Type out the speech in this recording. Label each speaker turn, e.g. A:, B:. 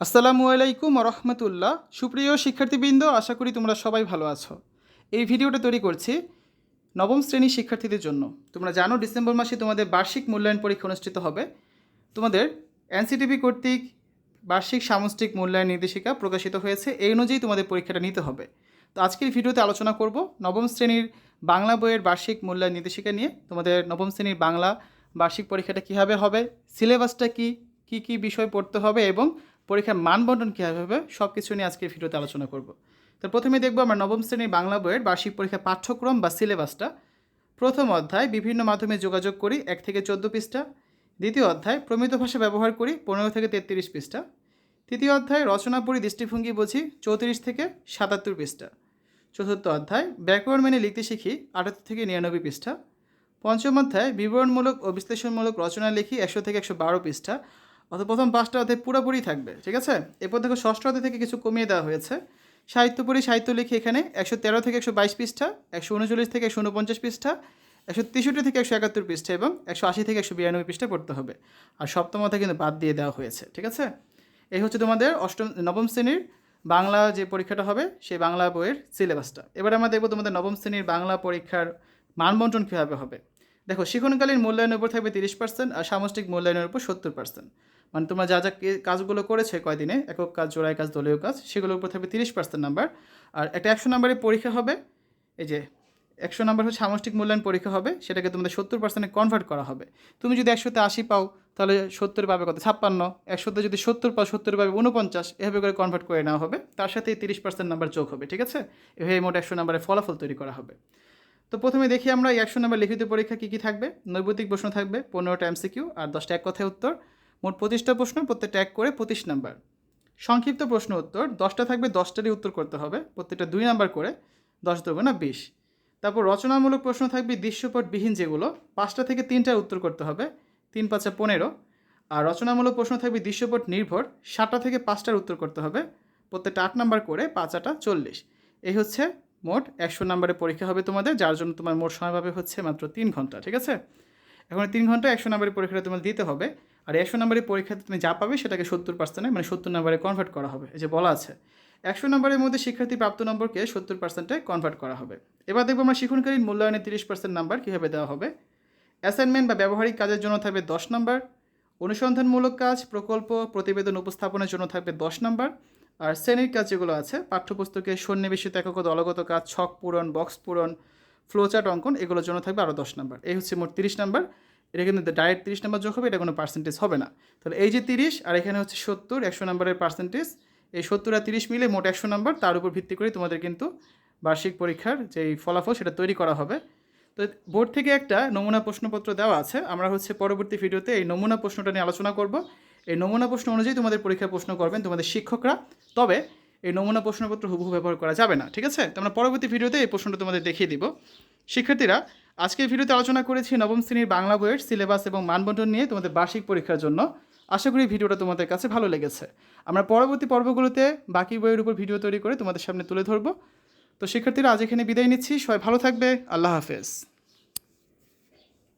A: আসসালামু আলাইকুম রহমতুল্লাহ। সুপ্রিয় শিক্ষার্থীবৃন্দ, আশা করি তোমরা সবাই ভালো আছো। এই ভিডিওটা তৈরি করছি নবম শ্রেণির শিক্ষার্থীদের জন্য। তোমরা জানো, ডিসেম্বর মাসে তোমাদের বার্ষিক মূল্যায়ন পরীক্ষা অনুষ্ঠিত হবে। তোমাদের এনসিটিভি কর্তৃক বার্ষিক সামষ্টিক মূল্যায়ন নির্দেশিকা প্রকাশিত হয়েছে। এই অনুযায়ী তোমাদের পরীক্ষাটা নিতে হবে। তো আজকের ভিডিওতে আলোচনা করব নবম শ্রেণির বাংলা বইয়ের বার্ষিক মূল্যায়ন নির্দেশিকা নিয়ে। তোমাদের নবম শ্রেণির বাংলা বার্ষিক পরীক্ষাটা কীভাবে হবে, সিলেবাসটা কী কী কী বিষয় পড়তে হবে এবং পরীক্ষার মানবন্টন কীভাবে হবে সব কিছু নিয়ে আজকের ভিডিওতে আলোচনা করব। তো প্রথমে দেখব আমরা নবম শ্রেণির বাংলা বইয়ের বার্ষিক পরীক্ষা পাঠ্যক্রম বা সিলেবাসটা। প্রথম অধ্যায়, বিভিন্ন মাধ্যমে যোগাযোগ করি, এক থেকে চোদ্দ পৃষ্ঠা। দ্বিতীয় অধ্যায়, প্রমিত ভাষা ব্যবহার করি, পনেরো থেকে তেত্রিশ পৃষ্ঠা। তৃতীয় অধ্যায়, রচনা পড়ি, দৃষ্টিভঙ্গি বুঝি, চৌত্রিশ থেকে সাতাত্তর পৃষ্ঠা। চতুর্থ অধ্যায়, ব্যাকরণ মেনে লিখতে শিখি আটাত্তর থেকে নিরানব্বই পৃষ্ঠা। পঞ্চম অধ্যায়, বিবরণমূলক ও বিশ্লেষণমূলক রচনা লিখি, একশো থেকে একশো বারো পৃষ্ঠা। অর্থাৎ প্রথম পাঁচটা অধ্যায় পুরোপুরি থাকবে, ঠিক আছে? এরপর দেখো ষষ্ঠ অধ্যায় থেকে কিছু কমিয়ে দেওয়া হয়েছে। সাহিত্য পড়ি, সাহিত্য লিখি এখানে একশো তেরো থেকে একশো বাইশ পৃষ্ঠা, একশো উনচল্লিশ থেকে একশো উনপঞ্চাশ পৃষ্ঠা, একশো তেষট্টি থেকে একশো একাত্তর পৃষ্ঠা এবং একশো আশি থেকে একশো বিরানব্বই পৃষ্ঠা পড়তে হবে। আর সপ্তম অধ্যায় কিন্তু বাদ দিয়ে দেওয়া হয়েছে, ঠিক আছে? এই হচ্ছে তোমাদের অষ্টম, নবম শ্রেণির বাংলা যে পরীক্ষাটা হবে, সেই বাংলা বইয়ের সিলেবাসটা। এবার আমরা দেখব তোমাদের নবম শ্রেণির বাংলা পরীক্ষার মানবন্টন কীভাবে হবে। দেখো শিক্ষণকালীন মূল্যায়নের উপর থাকবে তিরিশ পার্সেন্ট আর সামষ্টিক মূল্যায়নের উপর সত্তর পার্সেন্ট মানে তোমরা যা যা কাজগুলো করেছে কয়দিনে, একক কাজ, জোড়াই কাজ, দলীয় কাজ, সেগুলোর উপর থাকবে তিরিশ পার্সেন্ট নাম্বার আর একটা একশো নাম্বারের পরীক্ষা হবে, এই যে একশো নাম্বার হচ্ছে সামষ্টিক মূল্যায়ন পরীক্ষা হবে, সেটাকে তোমাদের সত্তর পার্সেন্টে কনভার্ট করা হবে। তুমি যদি একশোতে আশি পাও, তাহলে সত্তর পাবে কত? ছাপ্পান্ন। একশোতে যদি সত্তর পাও, সত্তর পাবে উনপঞ্চাশ এভাবে করে কনভার্ট করে নেওয়া হবে। তার সাথে তিরিশ পার্সেন্ট নাম্বার যোগ হবে, ঠিক আছে? এভাবে মোট একশো নাম্বারের ফলাফল তৈরি করা হবে। তো প্রথমে দেখি আমরা এই একশো নাম্বার লিখিত পরীক্ষা কী কী থাকবে? নৈবতিক প্রশ্ন থাকবে, পনেরোটা এমসিকিউ আর দশটা এক কথায় উত্তর। মোট পঁচিশটা প্রশ্ন প্রত্যেকটা এক করে পঁচিশ নাম্বার। সংক্ষিপ্ত প্রশ্ন উত্তর, দশটা থাকবে, দশটারই উত্তর করতে হবে, প্রত্যেকটা দুই নাম্বার করে, দশ দেবো না, বিশ। তারপর রচনামূলক প্রশ্ন থাকবে দৃশ্যপটবিহীন যেগুলো, পাঁচটা থেকে তিনটার উত্তর করতে হবে, তিন, পাঁচা পনেরো। আর রচনামূলক প্রশ্ন থাকবে দৃশ্যপট নির্ভর সাতটা থেকে পাঁচটার উত্তর করতে হবে, প্রত্যেকটা আট নাম্বার করে, পাঁচ আটা চল্লিশ। এই হচ্ছে মোট একশো নাম্বারের পরীক্ষা হবে তোমাদের, যার জন্য তোমার মোট সময় পাবে হচ্ছে মাত্র তিন ঘণ্টা, ঠিক আছে? এখন তিন ঘণ্টা একশো নাম্বারের পরীক্ষাটা তোমার দিতে হবে। আর একশো নাম্বারের পরীক্ষাতে তুমি যা পাবে সেটাকে সত্তর পার্সেন্টে মানে সত্তর নম্বরে কনভার্ট করা হবে। যে বলা আছে। একশো নম্বরের মধ্যে শিক্ষার্থী প্রাপ্ত নম্বরকে সত্তর পার্সেন্টে কনভার্ট করা হবে। এবার দেখব আমরা শিক্ষণকালীন মূল্যায়নে তিরিশ পার্সেন্ট নাম্বার কীভাবে দেওয়া হবে। অ্যাসাইনমেন্ট বা ব্যবহারিক কাজের জন্য থাকবে দশ নম্বর অনুসন্ধানমূলক কাজ, প্রকল্প, প্রতিবেদন উপস্থাপনের জন্য থাকবে দশ নম্বর আর শ্রেণির কাজ যেগুলো আছে, পাঠ্যপুস্তকে সন্নিবেশিত একক দলগত কাজ, ছক পূরণ বক্স পূরণ ফ্লোচার্ট অঙ্কন, এগুলোর জন্য থাকবে আরও দশ নম্বর এই হচ্ছে মোট তিরিশ নম্বর এটা কিন্তু ডাইরেক্ট তিরিশ নম্বর যোগ হবে, এটা কোনো পার্সেন্টেজ হবে না। তাহলে এই যে তিরিশ, আর এখানে হচ্ছে সত্তর, একশো নম্বরের পার্সেন্টেজ এই সত্তর আর তিরিশ মিলে মোট একশো নম্বর, তার উপর ভিত্তি করে তোমাদের কিন্তু বার্ষিক পরীক্ষার যেই ফলাফল সেটা তৈরি করা হবে। তো বোর্ড থেকে একটা নমুনা প্রশ্নপত্র দেওয়া আছে, আমরা হচ্ছে পরবর্তী ভিডিওতে এই নমুনা প্রশ্নটা নিয়ে আলোচনা করব। এই নমুনা প্রশ্ন অনুযায়ী তোমাদের পরীক্ষার প্রশ্ন করবেন তোমাদের শিক্ষকরা, তবে এই নমুনা প্রশ্নপত্র হুবহু ব্যবহার করা যাবে না, ঠিক আছে? তো আমরা পরবর্তী ভিডিওতে এই প্রশ্নটা তোমাদের দেখিয়ে দিব। শিক্ষার্থীরা আজকের ভিডিওতে আলোচনা করেছি নবম শ্রেণির বাংলা বইয়ের সিলেবাস এবং মানবন্টন নিয়ে তোমাদের বার্ষিক পরীক্ষার জন্য। আশা করি ভিডিওটা তোমাদের কাছে ভালো লেগেছে। আমরা পরবর্তী পর্বগুলোতে বাকি বইয়ের উপর ভিডিও তৈরি করে তোমাদের সামনে তুলে ধরবো। তো শিক্ষার্থীরা, আজ এখানে বিদায় নিচ্ছি। সবাই ভালো থাকবে। আল্লাহ হাফেজ।